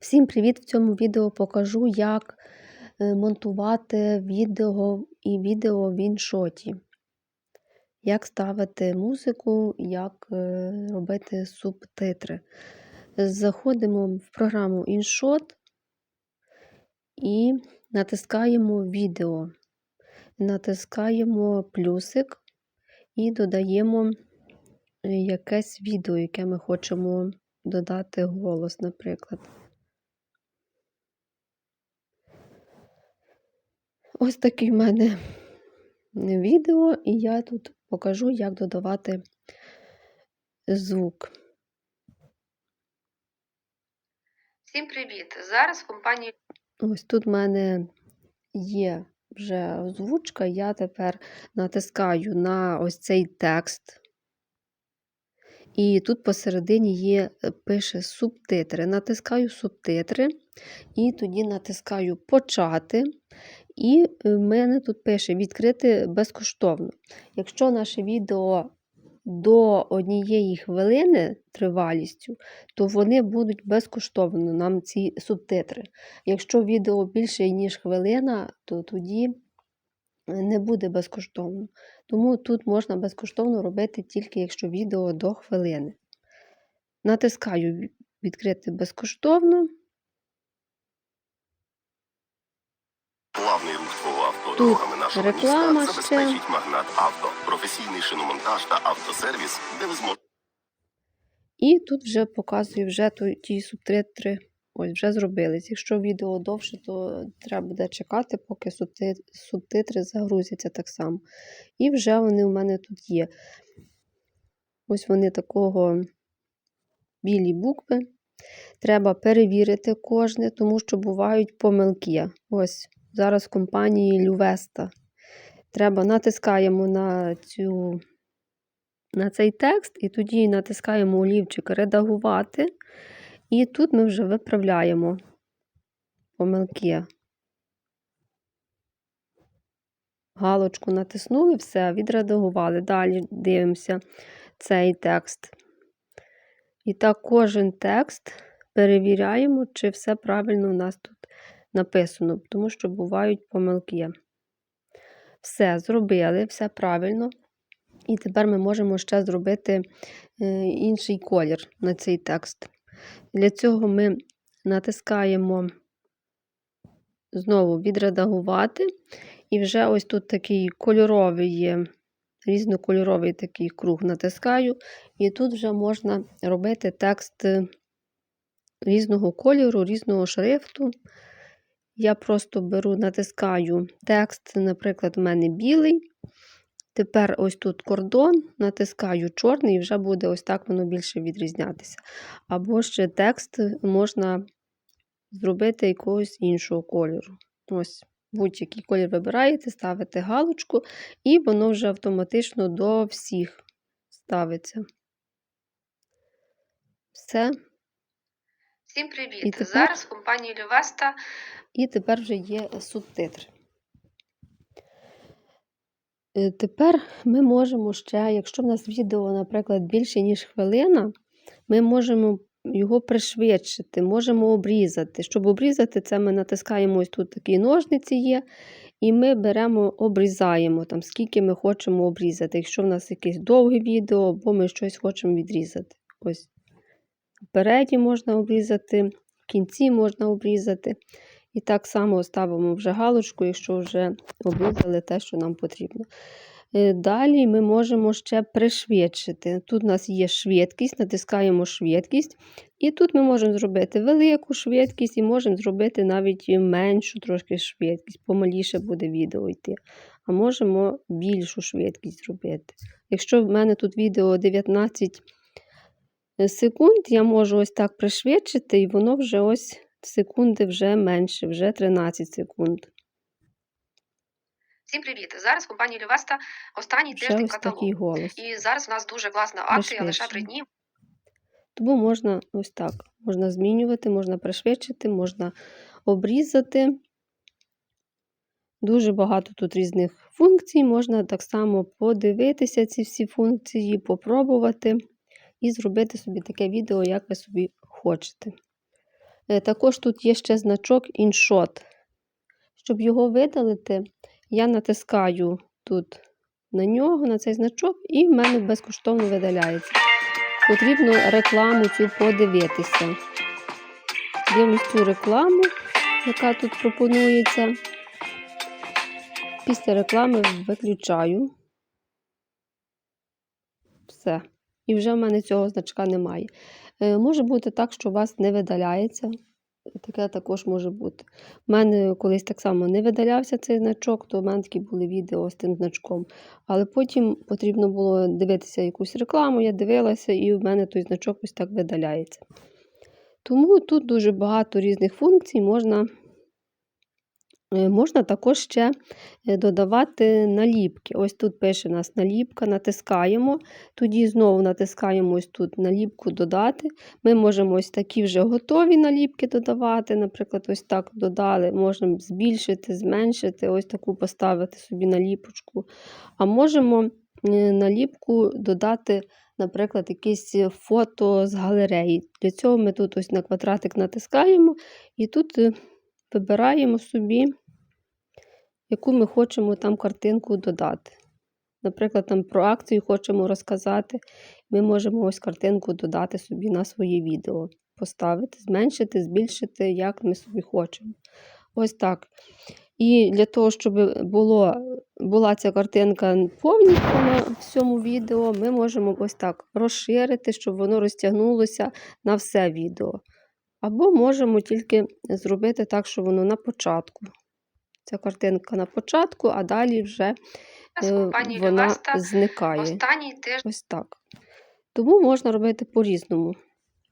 Всім привіт! В цьому відео покажу, як е, монтувати відео і відео в іншоті. Як ставити музику, як е, робити субтитри. Заходимо в програму InShot і натискаємо відео. Натискаємо плюсик і додаємо е, якесь відео, яке ми хочемо додати голос, наприклад. Ось таке в мене відео, і я тут покажу, як додавати звук. Всім привіт! Зараз в компанії Ось тут в мене є вже озвучка, я тепер натискаю на ось цей текст. І тут посередині є, пише субтитри. Натискаю субтитри, і тоді натискаю Почати. І в мене тут пише відкрити безкоштовно. Якщо наше відео до однієї хвилини тривалістю, то вони будуть безкоштовно нам ці субтитри. Якщо відео більше, ніж хвилина, то тоді не буде безкоштовно. Тому тут можна безкоштовно робити тільки якщо відео до хвилини. Натискаю відкрити безкоштовно. Тут нашого реклама міста ще. забезпечить магнат авто, професійний шиномонтаж та автосервіс, де ви зможете. І тут вже показую вже ті субтитри. Ось вже зробились. Якщо відео довше, то треба буде чекати, поки субтитри загрузяться так само. І вже вони у мене тут є. Ось вони такого білі букви. Треба перевірити кожне, тому що бувають помилки. Ось зараз компанії Лювеста. Треба натискаємо на цю на цей текст, і тоді натискаємо олівчик редагувати. І тут ми вже виправляємо помилки. Галочку натиснули, все, відредагували. Далі дивимося цей текст. І так, кожен текст перевіряємо, чи все правильно у нас тут написано, тому що бувають помилки. Все зробили, все правильно. І тепер ми можемо ще зробити е, інший колір на цей текст. Для цього ми натискаємо знову відредагувати. І вже ось тут такий кольоровий різнокольоровий такий круг натискаю. І тут вже можна робити текст е, різного кольору, різного шрифту. Я просто беру, натискаю текст, наприклад, у мене білий. Тепер ось тут кордон, натискаю чорний, і вже буде ось так воно більше відрізнятися. Або ще текст можна зробити якогось іншого кольору. Ось, будь-який колір вибираєте, ставите галочку, і воно вже автоматично до всіх ставиться. Все. всім привіт! Тепер- Зараз в компанії Лювеста І тепер вже є субтитри. Е, Тепер ми можемо ще, якщо в нас відео, наприклад, більше, ніж хвилина, ми можемо його пришвидшити, можемо обрізати. Щоб обрізати, це ми натискаємо ось тут такі ножниці є, і ми беремо, обрізаємо, там, скільки ми хочемо обрізати. Якщо в нас якесь довге відео, або ми щось хочемо відрізати. Ось впереді можна обрізати, в кінці можна обрізати. І так само ставимо вже галочку, якщо вже обрізали те, що нам потрібно. Е, Далі ми можемо ще пришвидшити. Тут у нас є швидкість, натискаємо швидкість. І тут ми можемо зробити велику швидкість і можемо зробити навіть меншу трошки швидкість, помаліше буде відео йти. А можемо більшу швидкість зробити. Якщо в мене тут відео 19 секунд, я можу ось так пришвидшити, і воно вже ось секунди вже менше, вже 13 секунд. всім привіт! Зараз в компанії Лювеста останній Ще тиждень такий голос. І зараз у нас дуже класна акція, лише три дні. Тому можна ось так. Можна змінювати, можна пришвидшити, можна обрізати. Дуже багато тут різних функцій. Можна так само подивитися ці всі функції, попробувати і зробити собі таке відео, як ви собі хочете. Е, Також тут є ще значок іншот. Щоб його видалити, я натискаю тут на нього, на цей значок, і в мене безкоштовно видаляється. Потрібно рекламу цю подивитися. Дивлюсь цю рекламу, яка тут пропонується. Після реклами виключаю. Все. І вже в мене цього значка немає. Е, може бути так, що у вас не видаляється. Таке також може бути. У мене колись так само не видалявся цей значок, то в мене такі були відео з тим значком. Але потім потрібно було дивитися якусь рекламу, я дивилася, і в мене той значок ось так видаляється. Тому тут дуже багато різних функцій можна. Е, Можна також ще е, додавати наліпки. Ось тут пише у нас наліпка, натискаємо, тоді знову натискаємо ось тут наліпку додати. Ми можемо ось такі вже готові наліпки додавати. Наприклад, ось так додали, можемо збільшити, зменшити, ось таку поставити собі наліпочку. А можемо е, наліпку додати, наприклад, якесь фото з галереї. Для цього ми тут ось на квадратик натискаємо і тут вибираємо собі, яку ми хочемо там картинку додати. Наприклад, там про акцію хочемо розказати, ми можемо ось картинку додати собі на своє відео, поставити, зменшити, збільшити, як ми собі хочемо. Ось так. І для того, щоб було, була ця картинка повністю на всьому відео, ми можемо ось так розширити, щоб воно розтягнулося на все відео. Або можемо тільки зробити так, що воно на початку. Ця картинка на початку, а далі вже е, вона зникає. останній. Ось так. Тому можна робити по-різному.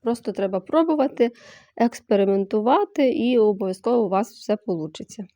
Просто треба пробувати, експериментувати, і обов'язково у вас все вийде.